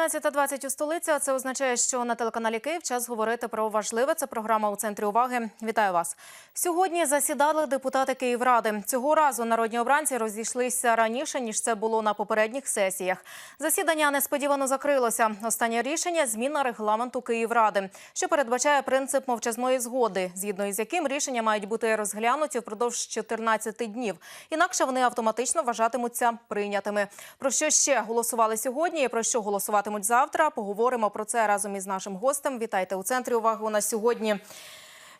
16.20 у столиці. Це означає, що на телеканалі Київ час говорити про важливе. Це програма у центрі уваги. Вітаю вас. Сьогодні засідали депутати Київради. Цього разу народні обранці розійшлися раніше ніж це було на попередніх сесіях. Засідання несподівано закрилося. Останнє рішення зміна регламенту Київради, що передбачає принцип мовчазної згоди, згідно із яким рішення мають бути розглянуті впродовж 14 днів. Інакше вони автоматично вважатимуться прийнятими. Про що ще голосували сьогодні? і Про що голосуватимуть завтра? Поговоримо про це разом із нашим гостем. Вітайте у центрі уваги. У нас сьогодні.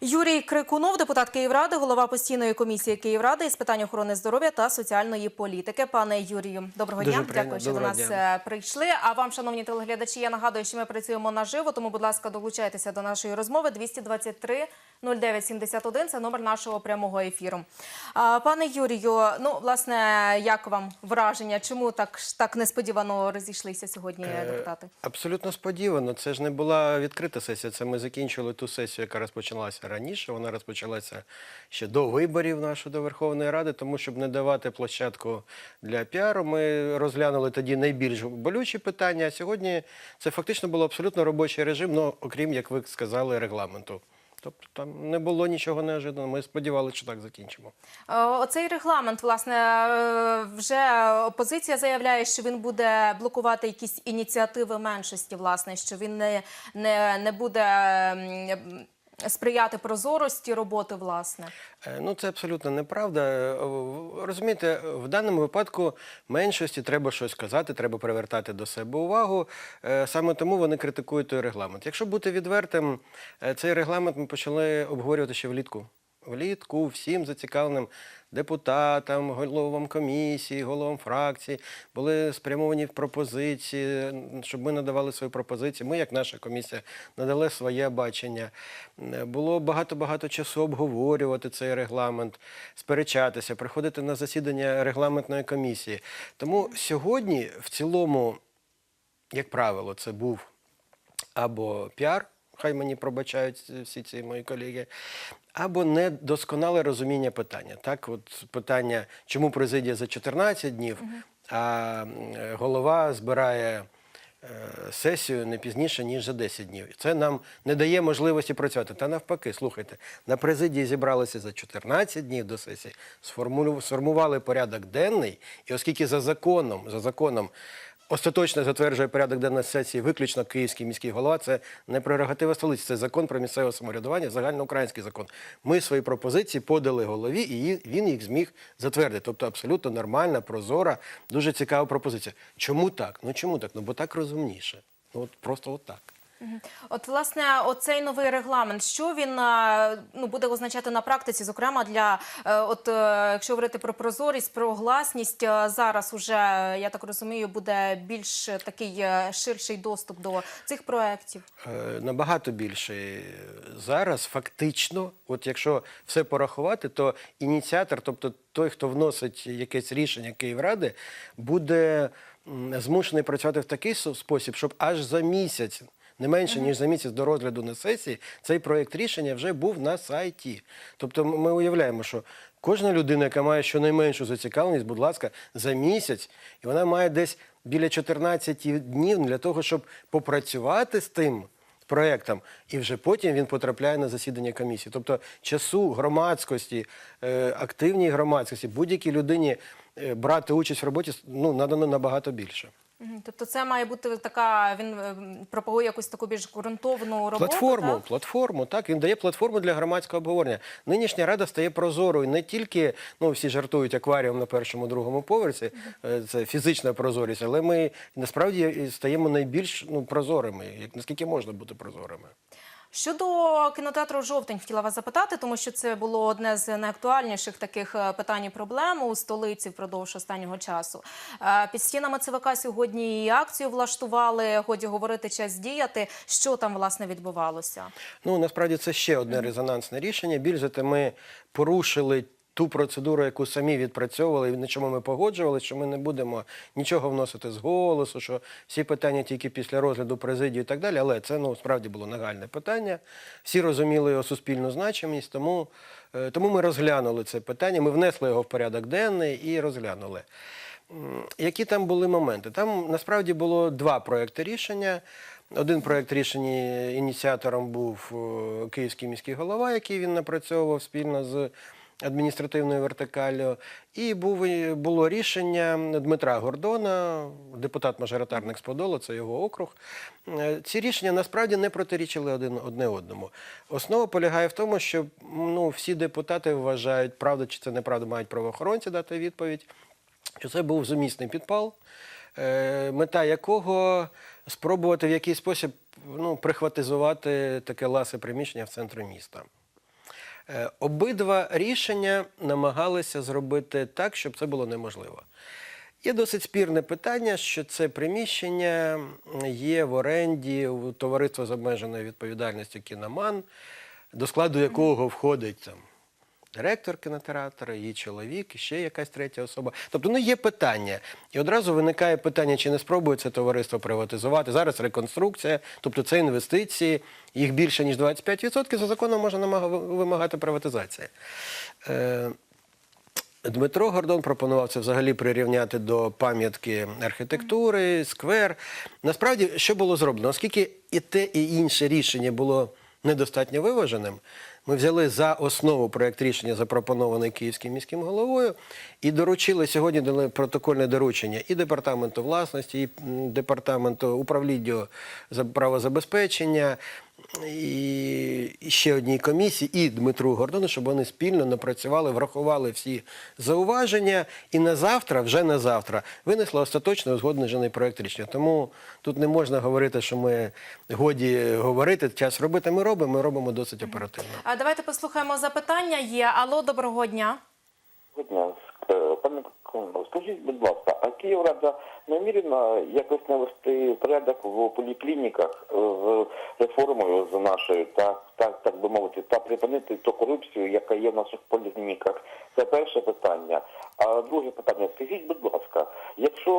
Юрій Крикунов, депутат Київради, голова постійної комісії Київради із питань охорони здоров'я та соціальної політики. Пане Юрію, доброго Дуже дня. приємно. Дякую, що до нас дня. е, прийшли. А вам, шановні телеглядачі, я нагадую, що ми працюємо наживо, тому, будь ласка, долучайтеся до нашої розмови. 223 0971 – це номер нашого прямого ефіру. Пане Юрію, ну власне, як вам враження? Чому так так несподівано розійшлися сьогодні Е, депутати? Абсолютно сподівано. Це ж не була відкрита сесія. Це ми закінчили ту сесію, яка розпочалася раніше. Вона розпочалася ще до виборів нашої до Верховної Ради, тому щоб не давати площадку для піару. Ми розглянули тоді найбільш болючі питання. А сьогодні це фактично було абсолютно робочий режим, ну окрім, як ви сказали, регламенту. Тобто там не було нічого неожиданого. Ми сподівалися, що так закінчимо. Е, Оцей регламент, власне, е, вже опозиція заявляє, що він буде блокувати якісь ініціативи меншості, власне, що він не, не, не буде сприяти прозорості роботи, власне. Е, Ну, це абсолютно неправда. Е, Розумієте, в даному випадку меншості треба щось казати, треба привертати до себе увагу. Е, Саме тому вони критикують той регламент. Якщо бути відвертим, цей регламент ми почали обговорювати ще влітку. Влітку всім зацікавленим депутатам, головам комісії, головам фракцій були спрямовані пропозиції, щоб ми надавали свої пропозиції. Ми, як наша комісія, надали своє бачення. Було багато-багато часу обговорювати цей регламент, сперечатися, приходити на засідання регламентної комісії. Тому сьогодні, в цілому, як правило, це був або піар, хай мені пробачають всі ці мої колеги, або недосконале розуміння питання. Так, от питання, чому президія за 14 днів, а е, голова збирає е, сесію не пізніше, ніж за 10 днів. Це нам не дає можливості працювати. Та навпаки, слухайте, на президії зібралися за 14 днів до сесії, сформували порядок денний, і оскільки за законом, за законом остаточно затверджує порядок денної сесії виключно київський міський голова. Це не прерогатива столиці, це закон про місцеве самоврядування, загальноукраїнський закон. Ми свої пропозиції подали голові, і він їх зміг затвердити. Тобто абсолютно нормальна, прозора, дуже цікава пропозиція. Чому так? Ну чому так? Ну бо так розумніше. Ну от просто от так. От, власне, оцей новий регламент, що він е, ну, буде означати на практиці, зокрема для е, от е, якщо говорити про прозорість, про гласність, зараз уже я так розумію, буде більш такий ширший доступ до цих проєктів. Набагато більше зараз фактично, от якщо все порахувати, то ініціатор, тобто той, хто вносить якесь рішення Київради, буде змушений працювати в такий спосіб, щоб аж за місяць. Не менше ніж за місяць до розгляду на сесії цей проєкт рішення вже був на сайті. Тобто ми уявляємо, що кожна людина, яка має щонайменшу зацікавленість, будь ласка, за місяць, і вона має десь біля 14 днів для того, щоб попрацювати з тим проектом, і вже потім він потрапляє на засідання комісії. Тобто часу громадськості, е, активній громадськості, будь-якій людині е, брати участь в роботі ну, надано набагато більше. Тобто, це має бути така. Він е, пропагує якусь таку більш ґрунтовну роботу. Платформу, так? платформу, так він дає платформу для громадського обговорення. Нинішня рада стає прозорою не тільки ну всі жартують акваріум на першому другому поверсі, е, це фізична прозорість, але ми насправді стаємо найбільш ну прозорими, як наскільки можна бути прозорими. Щодо кінотеатру Жовтень хотіла вас запитати, тому що це було одне з найактуальніших таких е, питань і проблем у столиці впродовж останнього часу. Е, Під стінами ЦВК сьогодні і акцію влаштували. Годі говорити час діяти. Що там власне відбувалося? Ну насправді це ще одне резонансне рішення. Більше те, ми порушили ту процедуру, яку самі відпрацьовували, і на чому ми погоджувалися, що ми не будемо нічого вносити з голосу, що всі питання тільки після розгляду президії і так далі. Але це ну справді було нагальне питання. Всі розуміли його суспільну значимість, тому, е, тому ми розглянули це питання. Ми внесли його в порядок денний і розглянули. Які там були моменти? Там насправді було два проекти рішення. Один проект рішення ініціатором був е, київський міський голова, який він напрацьовував спільно з адміністративною вертикаллю. І був, було рішення Дмитра Гордона, депутат-мажоритарник з Подолу, це його округ. Е, Ці рішення насправді не протирічили один одне одному. Основа полягає в тому, що ну, всі депутати вважають, правда чи це неправда, мають правоохоронці дати відповідь що це був зумісний підпал, е, мета якого спробувати в якийсь спосіб ну, прихватизувати таке ласе приміщення в центрі міста. Е, Обидва рішення намагалися зробити так, щоб це було неможливо. Є досить спірне питання, що це приміщення є в оренді у товариства з обмеженою відповідальністю Кіноман, до складу якого входить там директор кінотеатру, її чоловік, ще якась третя особа. Тобто, ну є питання. І одразу виникає питання, чи не спробує це товариство приватизувати. Зараз реконструкція, тобто це інвестиції, їх більше ніж 25%, за законом можна вимагати приватизації. Е, Дмитро Гордон пропонував це взагалі прирівняти до пам'ятки архітектури, сквер. Насправді, що було зроблено? Оскільки і те, і інше рішення було недостатньо виваженим, ми взяли за основу проєкт рішення, запропонований Київським міським головою, і доручили сьогодні дали протокольне доручення і департаменту власності, і департаменту управління правозабезпечення, і ще одній комісії, і Дмитру Гордону, щоб вони спільно напрацювали, врахували всі зауваження, і на завтра, вже на завтра, винесли остаточно узгоджений проєкт рішення. Тому тут не можна говорити, що ми годі говорити, час робити. Ми робимо, ми робимо досить оперативно. А давайте послухаємо запитання. Є Алло, доброго дня. Доброго дня. Е, Пане Комунов, скажіть, будь ласка, а Київрада намірена якось навести порядок в поліклініках е, з реформою за нашою, так, так, так би мовити, та припинити ту корупцію, яка є в наших поліклініках? Це перше питання. А друге питання, скажіть, будь ласка, якщо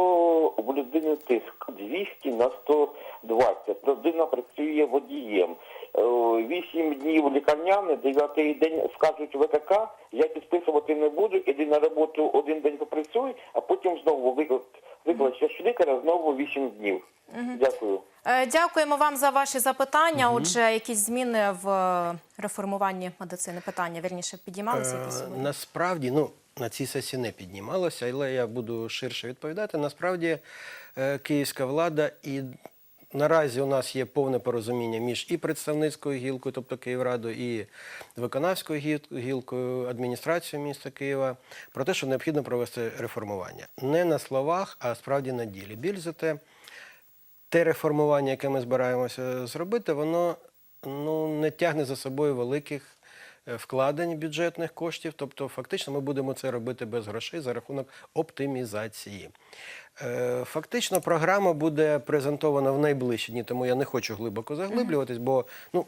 у людини тиск 200 на 120, людина працює водієм, 8 днів лікарняний, 9 день скажуть ВКК, я підписувати не буду, іди на роботу один день попрацюй, а потім знову виклик, викличеш лікаря знову 8 днів. Дякую. Е, Дякуємо вам за ваші запитання. Отже, якісь зміни в е, реформуванні медицини? Питання вірніше підіймалися якісь Е, сьогодні? Насправді, ну на цій сесії не піднімалося, але я буду ширше відповідати. Насправді, е, київська влада і наразі у нас є повне порозуміння між і представницькою гілкою, тобто Київрадою, і виконавською гілкою адміністрацією міста Києва про те, що необхідно провести реформування. Не на словах, а справді на ділі. Біль за те, те реформування, яке ми збираємося зробити, воно ну, не тягне за собою великих вкладень бюджетних коштів. Тобто, фактично, ми будемо це робити без грошей за рахунок оптимізації. Е, Фактично, програма буде презентована в найближчі дні, тому я не хочу глибоко заглиблюватись, бо ну,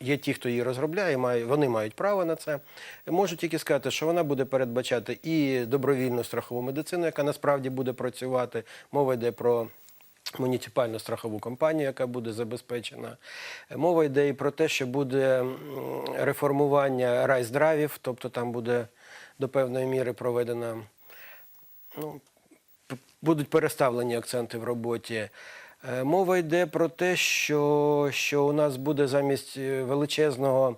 Є ті, хто її розробляє, вони мають право на це. Можу тільки сказати, що вона буде передбачати і добровільну страхову медицину, яка насправді буде працювати. Мова йде про муніципальну страхову компанію, яка буде забезпечена. Мова йде і про те, що буде реформування райздравів, тобто там буде до певної міри проведена ну, будуть переставлені акценти в роботі. Е, Мова йде про те, що, що у нас буде замість е, величезного,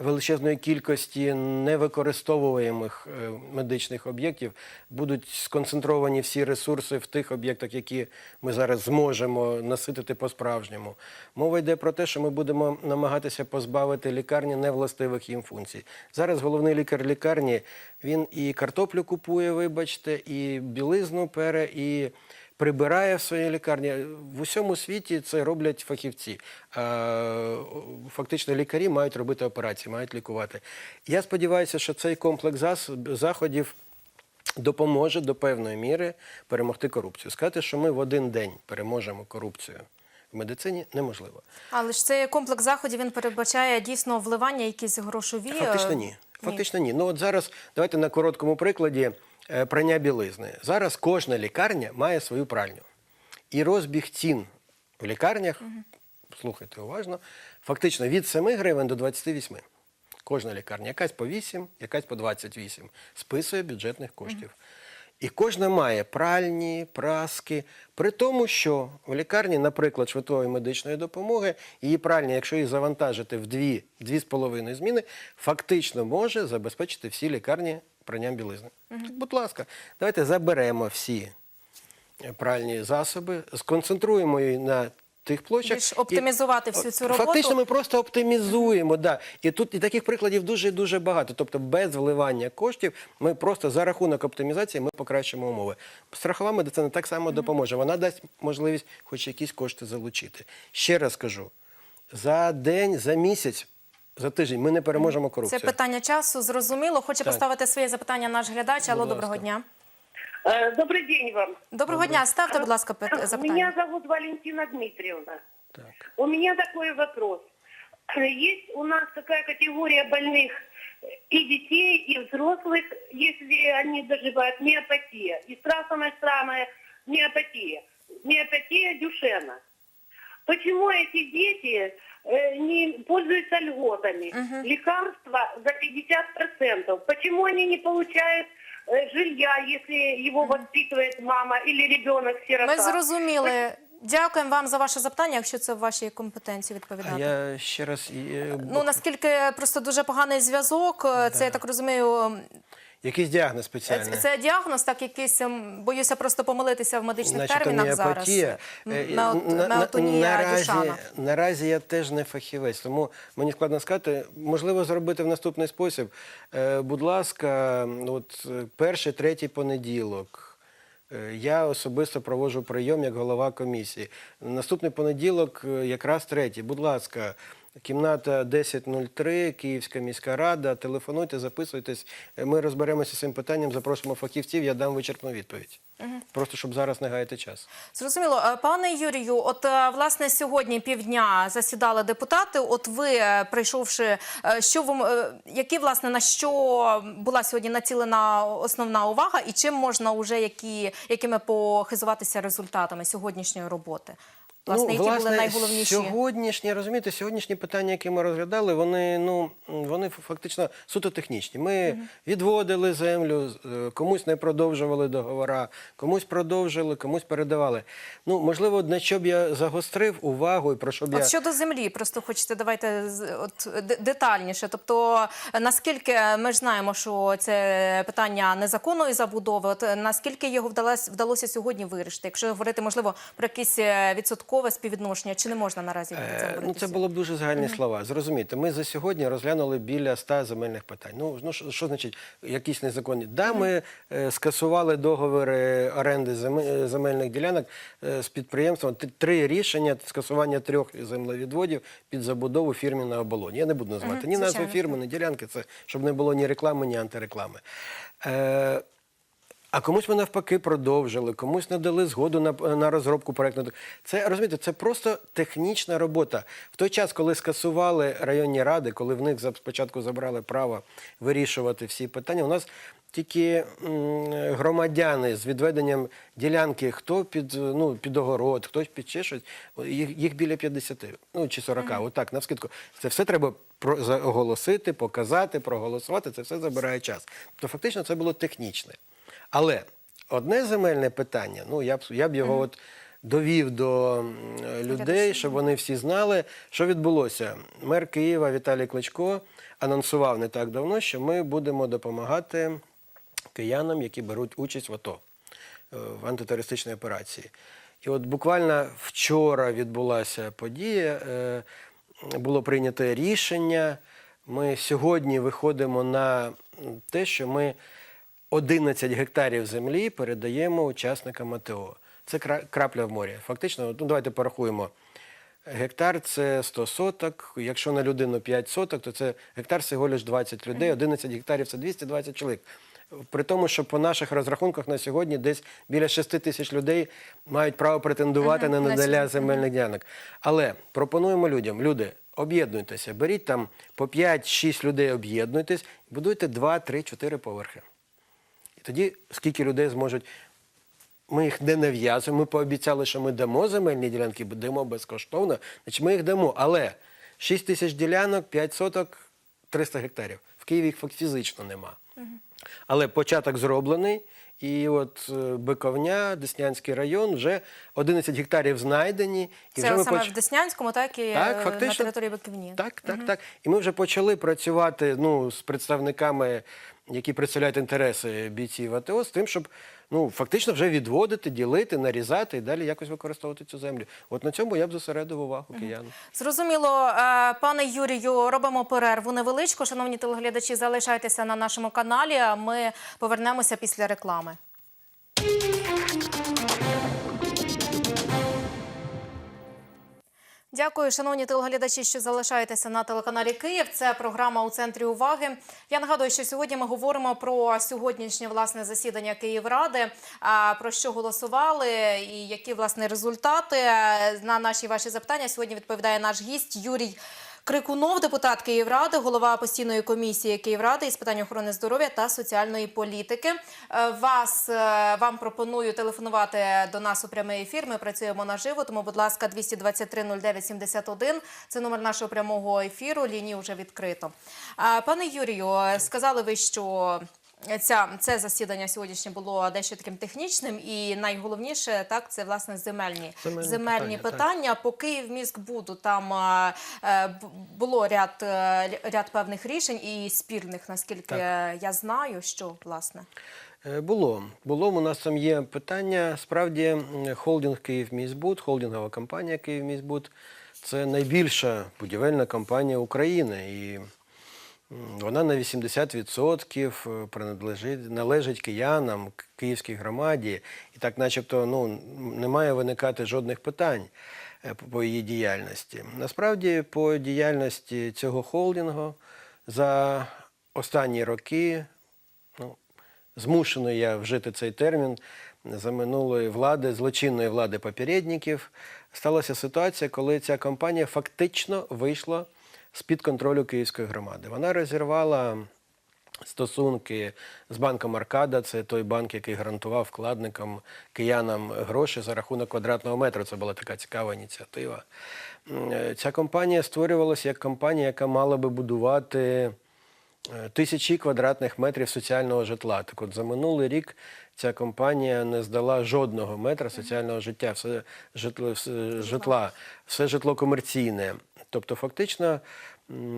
величезної кількості невикористовуємих е, медичних об'єктів будуть сконцентровані всі ресурси в тих об'єктах, які ми зараз зможемо наситити по-справжньому. Мова йде про те, що ми будемо намагатися позбавити лікарні невластивих їм функцій. Зараз головний лікар лікарні він і картоплю купує, вибачте, і білизну пере, і прибирає в своїй лікарні. В усьому світі це роблять фахівці. Фактично лікарі мають робити операції, мають лікувати. Я сподіваюся, що цей комплекс заходів допоможе до певної міри перемогти корупцію. Сказати, що ми в один день переможемо корупцію в медицині неможливо. Але ж цей комплекс заходів він передбачає дійсно вливання якісь грошові. е, Фактично ні. Фактично ні. Ну от зараз давайте на короткому прикладі е, прання білизни. Зараз кожна лікарня має свою пральню. І розбіг цін в лікарнях, слухайте уважно, фактично від 7 гривень до 28. Кожна лікарня, якась по 8, якась по 28, списує бюджетних коштів. І кожна має пральні, праски. При тому, що в лікарні, наприклад, швидкої медичної допомоги, її пральня, якщо її завантажити в дві, дві з половиною зміни, фактично може забезпечити всі лікарні пранням білизни. Так, Будь ласка, давайте заберемо всі пральні засоби, сконцентруємо її на тих площах. Більш і- оптимізувати всю цю роботу. Фактично, ми просто оптимізуємо. Да. І тут і таких прикладів дуже дуже багато. Тобто, без вливання коштів ми просто за рахунок оптимізації ми покращимо умови. Страхова медицина так само допоможе. Вона дасть можливість хоч якісь кошти залучити. Ще раз кажу: за день, за місяць, за тиждень ми не переможемо Це корупцію. питання часу, зрозуміло. Хоче Так. поставити своє запитання наш глядач. Алло, Будь доброго ласка. дня. Э, Добрый день вам. Доброго дня. Ставте, будь ласка, пит- Меня запитання. зовут Валентина Дмитриевна. Так. У меня такой вопрос. Есть у нас такая категория больных и детей, и взрослых, если они доживают, миопатия. И страшная самая миопатия. Миопатия Дюшена. Почему эти дети э, не пользуются льготами? Лекарства за 50%. Почему они не получают э, жилья, если его воспитывает мама или ребенок сирота? Ми зрозуміли. Дякуємо вам за ваше запитання, якщо це в вашій компетенції відповідати. я ще раз е, Ну наскільки просто дуже поганий зв'язок, е, це я так розумію. Якийсь діагноз спеціальний. це діагноз, так якийсь ем, боюся просто помилитися в медичних Начебто термінах зараз. Е, на- на- Меотонія наразі, наразі я теж не фахівець, тому мені складно сказати. Можливо, зробити в наступний спосіб. Е, Будь ласка, от е, перший, третій понеділок. е, Я особисто проводжу прийом як голова комісії. Наступний понеділок, е, якраз третій. Будь ласка, кімната 1003, Київська міська рада. Телефонуйте, записуйтесь. Е, Ми розберемося з цим питанням, запросимо фахівців, я дам вичерпну відповідь. Просто щоб зараз не гаяти час. Зрозуміло, Е, пане Юрію, от е, власне сьогодні півдня засідали депутати. От ви, прийшовши, що е, які власне на що була сьогодні націлена основна увага, і чим можна уже які якими похизуватися результатами сьогоднішньої роботи? Власне, які були найголовніші? Сьогоднішні, розумієте, сьогоднішні питання, які ми розглядали, вони, ну, вони фактично суто технічні. Ми відводили землю, е, комусь не продовжували договора, комусь продовжили, комусь передавали. Ну, можливо, на що б я загострив увагу і про що б я... От щодо землі, просто хочете давайте от детальніше. Тобто, наскільки ми ж знаємо, що це питання незаконної забудови, от наскільки його вдалося вдалося сьогодні вирішити? Якщо говорити можливо про якісь е, відсоткове співвідношення, чи не можна наразі про це Е, говорити? Ну, це було б дуже загальні слова. Зрозумійте, ми за сьогодні розглянули біля ста земельних питань. Ну, ну що, що значить якісь незаконні? Да, ми е, скасували договори оренди е, земельних ділянок е, з підприємством. Три рішення скасування трьох землевідводів під забудову фірмі на оболоні. Я не буду назвати Мгм, ні назви звичайно. фірми, ні ділянки. Це щоб не було ні реклами, ні антиреклами. Е, а комусь ми навпаки продовжили, комусь надали згоду на, на розробку проекту. Це розумієте, це просто технічна робота. В той час, коли скасували районні ради, коли в них спочатку забрали право вирішувати всі питання, у нас тільки громадяни з відведенням ділянки, хто під, ну, під огород, хтось під ще щось, їх, їх біля 50, ну чи 40, отак, навскидку. Це все треба оголосити, показати, проголосувати, це все забирає час. То фактично це було технічне. Але одне земельне питання, ну я б я б його от довів до людей, щоб вони всі знали, що відбулося. Мер Києва Віталій Кличко анонсував не так давно, що ми будемо допомагати киянам, які беруть участь в АТО е, в антитерористичній операції. І от буквально вчора відбулася подія, е, було прийнято рішення. Ми сьогодні виходимо на те, що ми 11 гектарів землі передаємо учасникам АТО. Це крапля в морі. Фактично, ну давайте порахуємо. Гектар це 100 соток. Якщо на людину 5 соток, то це гектар всього лиш 20 людей. 11 гектарів це 220 чоловік. При тому, що по наших розрахунках на сьогодні десь біля 6 тисяч людей мають право претендувати на на надаля земельних ділянок. Але пропонуємо людям, люди, об'єднуйтеся, беріть там по 5-6 людей, об'єднуйтесь, будуйте 2, 3, 4 поверхи. Тоді скільки людей зможуть. Ми їх не нав'язуємо. Ми пообіцяли, що ми дамо земельні ділянки, дамо безкоштовно. Значить, ми їх дамо. Але 6 тисяч ділянок, 5 соток, 300 гектарів. В Києві їх фізично нема. Але початок зроблений, І от е, Биковня, Деснянський район, вже 11 гектарів знайдені. І Це вже саме поч- в Деснянському, так і Так, фактично, на території Биковні. Так, так, так. І ми вже почали працювати ну, з представниками, які представляють інтереси бійців АТО, з тим, щоб ну, фактично вже відводити, ділити, нарізати і далі якось використовувати цю землю. От на цьому я б зосередив увагу киян. Зрозуміло, Е, пане Юрію, робимо перерву невеличку. Шановні телеглядачі, залишайтеся на нашому каналі. а Ми повернемося після реклами. Дякую, шановні телеглядачі, що залишаєтеся на телеканалі Київ. Це програма у центрі уваги. Я нагадую, що сьогодні ми говоримо про сьогоднішнє власне засідання Київради. Про що голосували і які власне результати на наші ваші запитання сьогодні відповідає наш гість Юрій. Крикунов, депутат Київради, голова постійної комісії Київради із питань охорони здоров'я та соціальної політики. Е, Вас е, вам пропоную телефонувати до нас у прямий ефір. Ми працюємо наживо, тому, будь ласка, 223 09 71 – Це номер нашого прямого ефіру. Лінії вже відкрито. Пане Юрію, е, сказали ви, що Ця це засідання сьогоднішнє було дещо таким технічним, і найголовніше так це власне земельні Земельні земельні питання, питання. По Київміськбуду там е, е, було ряд е, ряд певних рішень і спірних, наскільки я знаю, що власне. Е, Було. Було. У нас там є питання. Справді, холдинг Київміськбуд, холдингова компанія Київміськбуд – це найбільша будівельна компанія України. І вона на 80% принадлежить, належить киянам, київській громаді. І так начебто ну, не має виникати жодних питань е, по її діяльності. Насправді, по діяльності цього холдингу за останні роки ну, змушено я вжити цей термін за минулої влади, злочинної влади попередників, сталася ситуація, коли ця компанія фактично вийшла з-під контролю Київської громади. Вона розірвала стосунки з банком Аркада, це той банк, який гарантував вкладникам киянам гроші за рахунок квадратного метру. Це була така цікава ініціатива. Е, Ця компанія створювалася як компанія, яка мала би будувати е, тисячі квадратних метрів соціального житла. Так от за минулий рік ця компанія не здала жодного метра соціального життя, все житло, все, житло комерційне. Тобто, фактично,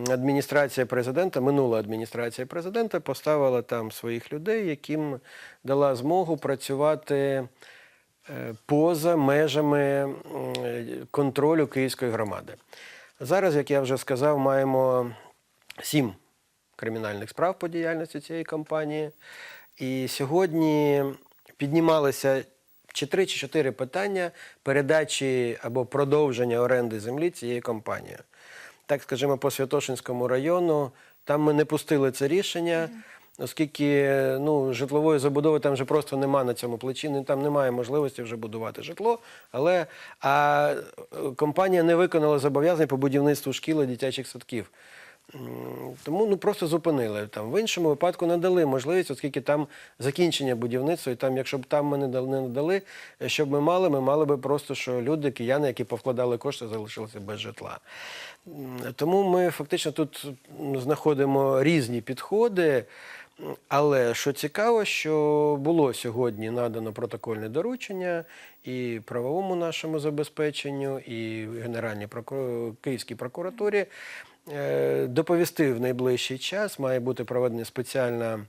адміністрація президента, минула адміністрація президента поставила там своїх людей, яким дала змогу працювати е, поза межами контролю Київської громади. Зараз, як я вже сказав, маємо сім кримінальних справ по діяльності цієї компанії. І сьогодні піднімалися чи три чи чотири питання передачі або продовження оренди землі цією компанією. Так, скажімо, по Святошинському району там ми не пустили це рішення. Оскільки ну, житлової забудови там вже просто нема на цьому плечі, там немає можливості вже будувати житло. Але а, компанія не виконала зобов'язань по будівництву шкіл і дитячих садків. Тому ну просто зупинили там. В іншому випадку надали можливість, оскільки там закінчення будівництва, і там, якщо б там ми не надали, е, що б ми мали, ми мали би просто, що люди, кияни, які повкладали кошти, залишилися без житла. Тому ми фактично тут знаходимо різні підходи. Але що цікаво, що було сьогодні надано протокольне доручення і правовому нашому забезпеченню, і Генеральній прокур... Київській прокуратурі доповісти в найближчий час. Має бути проведена спеціальна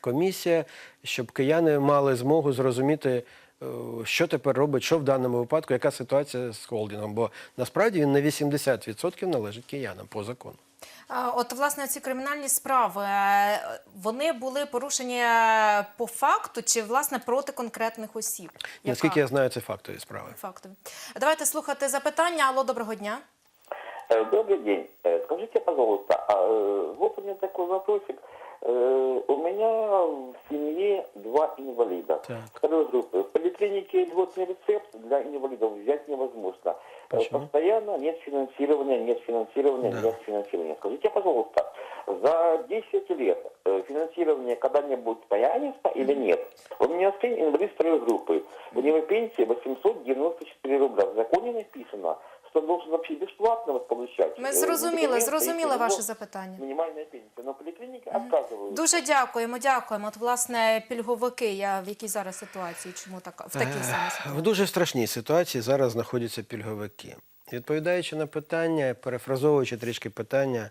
комісія, щоб кияни мали змогу зрозуміти, е, що тепер робить, що в даному випадку, яка ситуація з холдингом. Бо насправді він на 80% належить киянам по закону. От, власне, ці кримінальні справи е, вони були порушені е, по факту чи власне проти конкретних осіб? Наскільки я знаю, це фактові справи. факту? Давайте слухати запитання. Алло, доброго дня. Э, Добрый день. Э, Скажите, пожалуйста, а, э, вот у меня такой вопросик. У меня в семье два инвалида Так. второй группы. В поликлинике льготный рецепт для инвалидов взять невозможно. Почему? Постоянно нет финансирования, нет финансирования, Да. нет финансирования. Скажите, пожалуйста, за 10 лет финансирование когда-нибудь появится или нет? У меня сын инвалид второй группы. У него пенсия 894 рубля. В законе написано, должен вообще бесплатно получать. Ми Э, зрозуміли, медикаменты, зрозуміли и ваше ну, запитання. Минимальная пенсия. Но поликлиники отказывают. Дуже дякуємо, дякуємо. От, власне, пільговики, я в якій зараз ситуації? Чому така в такій самій В ситуації? дуже страшній ситуації зараз знаходяться пільговики. Відповідаючи на питання, перефразовуючи трішки питання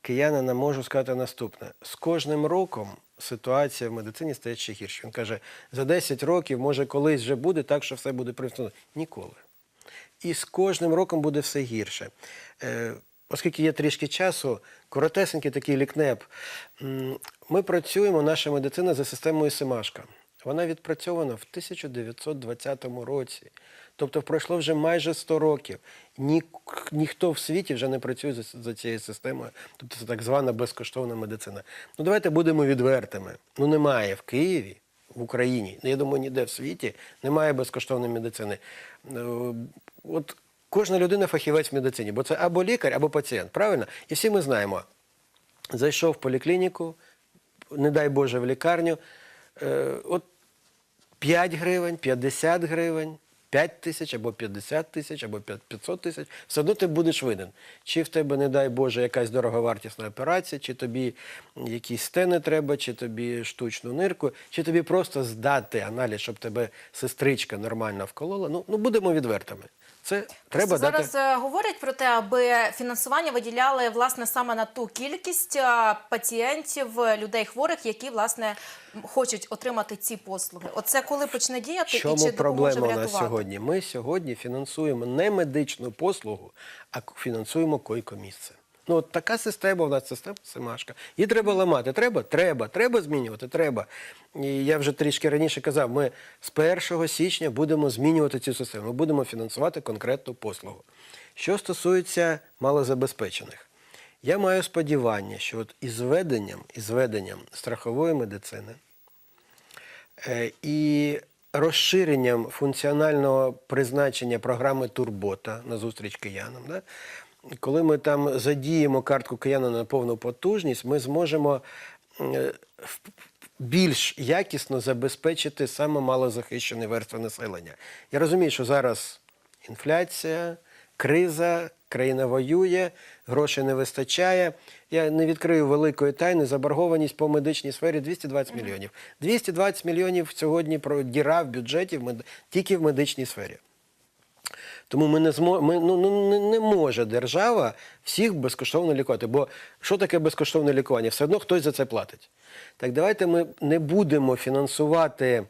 киянина, можу сказати наступне: з кожним роком ситуація в медицині стає ще гірше. Він каже, за 10 років, може, колись вже буде так, що все буде приведено. Ніколи. І з кожним роком буде все гірше. Е, оскільки є трішки часу, коротесенький такий лікнеп. Ми працюємо, наша медицина за системою Семашка. Вона відпрацьована в 1920 році. Тобто пройшло вже майже 100 років. Ні, ніхто в світі вже не працює за, за цією системою. Тобто це так звана безкоштовна медицина. Ну давайте будемо відвертими. Ну немає в Києві, в Україні, я думаю, ніде в світі немає безкоштовної медицини. От кожна людина фахівець в медицині, бо це або лікар, або пацієнт. Правильно? І всі ми знаємо. Зайшов в поліклініку, не дай Боже, в лікарню. Е, от 5 гривень, 50 гривень, 5 тисяч або 50 тисяч, або 500 тисяч, все одно ти будеш винен. Чи в тебе, не дай Боже, якась дороговартісна операція, чи тобі якісь стени треба, чи тобі штучну нирку, чи тобі просто здати аналіз, щоб тебе сестричка нормально вколола. Ну, ну будемо відвертими. Це треба дати. зараз е, говорять про те, аби фінансування виділяли власне саме на ту кількість е, пацієнтів, е, людей хворих, які власне хочуть отримати ці послуги. Оце коли почне діяти В і чому чи допоможе проблема на сьогодні? Ми сьогодні фінансуємо не медичну послугу, а фінансуємо койко-місце. Ну, от така система у нас система Семашка. Її треба ламати. Треба? Треба. Треба змінювати? Треба. І я вже трішки раніше казав, ми з 1 січня будемо змінювати цю систему. Ми будемо фінансувати конкретну послугу. Що стосується малозабезпечених, я маю сподівання, що от із введенням, із введенням страхової медицини, Е, І розширенням функціонального призначення програми Турбота на зустріч киянам. Да? Коли ми там задіємо картку кияна на повну потужність, ми зможемо е, більш якісно забезпечити саме малозахищені верстви населення. Я розумію, що зараз інфляція, криза, країна воює, грошей не вистачає. Я не відкрию великої тайни. Заборгованість по медичній сфері 220 мільйонів. 220 мільйонів сьогодні про діра в бюджеті тільки в медичній сфері. Тому ми не змо... ми, ну, ну, не, не може держава всіх безкоштовно лікувати. Бо що таке безкоштовне лікування? Все одно хтось за це платить. Так давайте ми не будемо фінансувати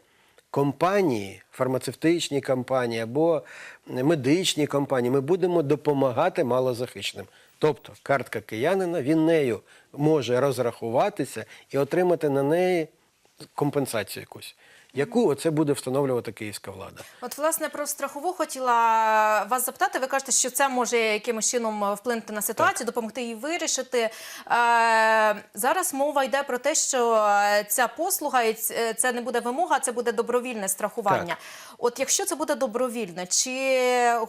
компанії, фармацевтичні компанії або медичні компанії. Ми будемо допомагати малозахищеним. Тобто картка киянина, він нею може розрахуватися і отримати на неї компенсацію якусь. Яку оце буде встановлювати київська влада? От, власне, про страхову хотіла вас запитати. Ви кажете, що це може якимось чином вплинути на ситуацію, допомогти її вирішити. Е, зараз мова йде про те, що ця послуга і це не буде вимога, це буде добровільне страхування. Так. От якщо це буде добровільне, чи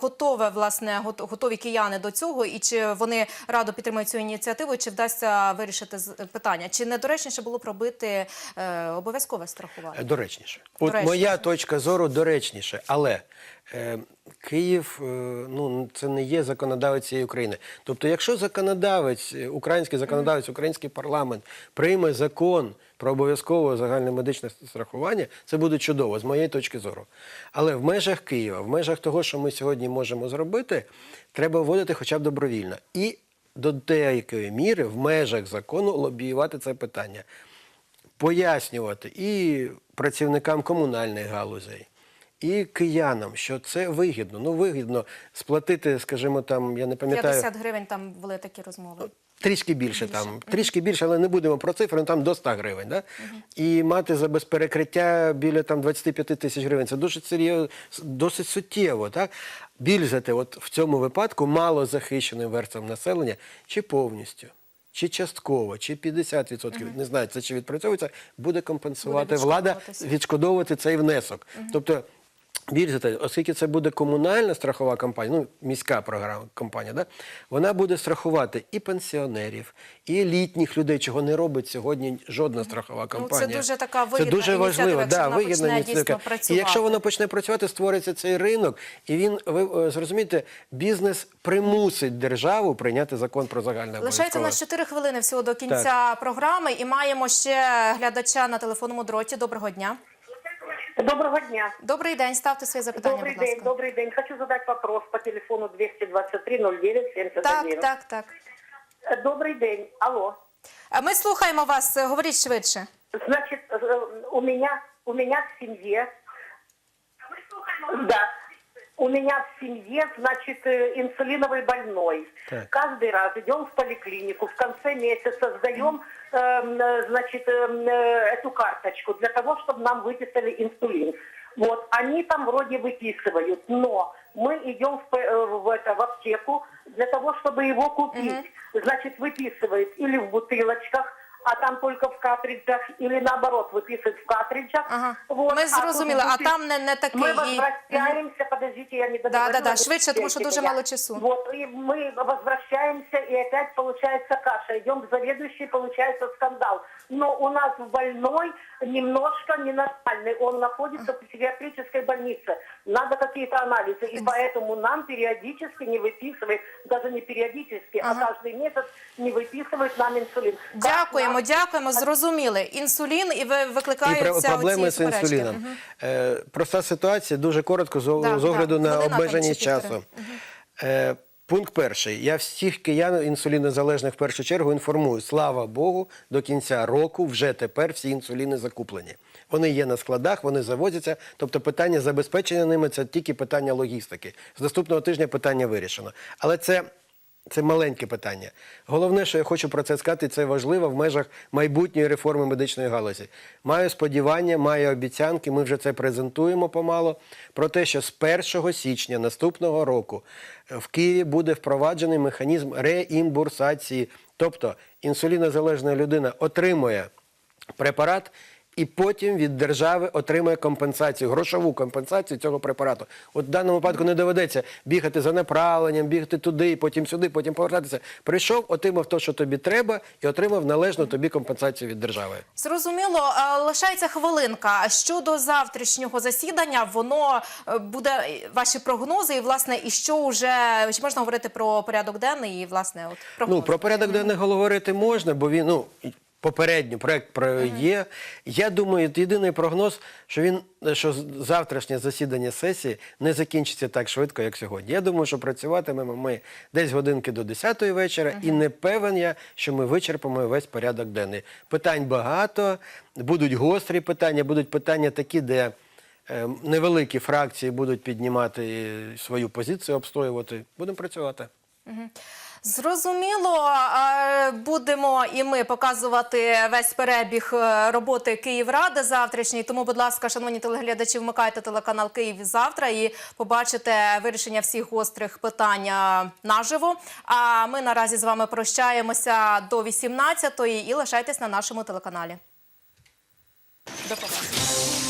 готове власне готові кияни до цього, і чи вони радо підтримують цю ініціативу, чи вдасться вирішити питання? Чи недоречніше було б робити е, обов'язкове страхування? Е, Доречніше. От Доречніше. моя точка зору доречніше. Але е, Київ е, ну, це не є законодавець цієї України. Тобто, якщо законодавець, український законодавець, український парламент прийме закон про обов'язкове загальне медичне страхування, це буде чудово, з моєї точки зору. Але в межах Києва, в межах того, що ми сьогодні можемо зробити, треба вводити хоча б добровільно. І до деякої міри в межах закону лобіювати це питання пояснювати і працівникам комунальних галузей, і киянам, що це вигідно. Ну, вигідно сплатити, скажімо, там, я не пам'ятаю. 50 гривень там були такі розмови. Трішки більше, там, трішки більше, але не будемо про цифри, ну, там до 100 гривень. Да? І мати за безперекриття біля там, 25 тисяч гривень. Це дуже серйозно, досить суттєво. Так? Більш за те, от в цьому випадку мало захищеним верствам населення чи повністю. Чи частково, чи 50%, не знаю, це чи відпрацьовується, буде компенсувати Буде влада, відшкодовувати цей внесок. Тобто Більш за те, оскільки це буде комунальна страхова компанія, ну міська програма компанія, да, вона буде страхувати і пенсіонерів, і літніх людей, чого не робить сьогодні жодна страхова компанія. Ну, дуже така Це дуже важливо. Да, вона вигідна почне ініціатива. дійсно І якщо працювати. воно почне працювати, створиться цей ринок, і він ви е, зрозумієте, бізнес примусить державу прийняти закон про загальне Лишається на 4 хвилини всього до кінця програми, і маємо ще глядача на телефонному дроті. Доброго дня. Доброго дня. Добрий день, ставте своє запитання, Добрый будь ласка. день, добрый день. Хочу задать вопрос по телефону 223 09 71. Так, так, так. Э, Добрый день. Алло. А Ми слухаємо вас. Говоріть швидше. Значит, э, у меня, у меня в семье... Да. У меня в семье, значит, э, инсулиновый больной. Так. Каждый раз идем в поликлинику, в конце месяца сдаем, эм, э, значит, эм, э, эту карточку для того, чтобы нам выписали инсулин. Вот, они там вроде выписывают, но мы идем в, п- э, в, это, в аптеку для того, чтобы его купить. Значит, выписывают или в бутылочках, а там только в картриджах, или наоборот, выписывают в картриджах. Ага. Вот, Ми а тут зрозуміли, а бутыль- там не, не такий. мы і- возвращаемся, подождите, я не Да, договорила. да, да, вот швидше, тому що терпите дуже меня. мало часу. Вот, и мы возвращаемся, и опять получается каша. Идем к заведующей, получается скандал. Но у нас больной немножко ненормальный. Он находится в психиатрической больнице. Надо какие-то анализы. И поэтому нам периодически не выписывают, даже не периодически, а каждый месяц не выписывают нам инсулин. Как Дякуємо, дякуємо. Зрозуміли. Інсулін і ви І проблеми з інсуліном. Е, проста ситуація, дуже коротко, з, Да, огляду да. на обмеженість часу. Е, пункт перший. Я всіх киян інсулінозалежних в першу чергу інформую. Слава Богу, до кінця року вже тепер всі інсуліни закуплені. Вони є на складах, вони завозяться. Тобто питання забезпечення ними це тільки питання логістики. З наступного тижня питання вирішено. Але це це маленьке питання. Головне, що я хочу про це сказати, це важливо в межах майбутньої реформи медичної галузі. Маю сподівання, маю обіцянки, ми вже це презентуємо помало, про те, що з 1 січня наступного року е, в Києві буде впроваджений механізм реімбурсації. Тобто інсулінозалежна людина отримує препарат і потім від держави отримує компенсацію, грошову компенсацію цього препарату. От в даному випадку не доведеться бігати за направленням, бігати туди, потім сюди, потім повертатися. Прийшов, отримав те, що тобі треба, і отримав належну тобі компенсацію від держави. Зрозуміло, лишається хвилинка. Щодо завтрашнього засідання, воно е, буде ваші прогнози, і власне, і що вже чи можна говорити про порядок денний і власне от прогнози? Ну, про порядок денний говорити можна, бо він, ну, попередньо проект про є. Я думаю, єдиний прогноз, що він що завтрашнє засідання сесії не закінчиться так швидко, як сьогодні. Я думаю, що працюватимемо ми десь годинки до 10 вечора, і не певен я, що ми вичерпаємо весь порядок денний. Питань багато, будуть гострі питання, будуть питання такі, де. е, Невеликі фракції будуть піднімати свою позицію, обстоювати. Будемо працювати. Зрозуміло, будемо і ми показувати весь перебіг е, роботи Київради завтрашньої. Тому, будь ласка, шановні телеглядачі, вмикайте телеканал Київ завтра і побачите вирішення всіх гострих питань е, наживо. А ми наразі з вами прощаємося до 18-ї і лишайтесь на нашому телеканалі. До побачення.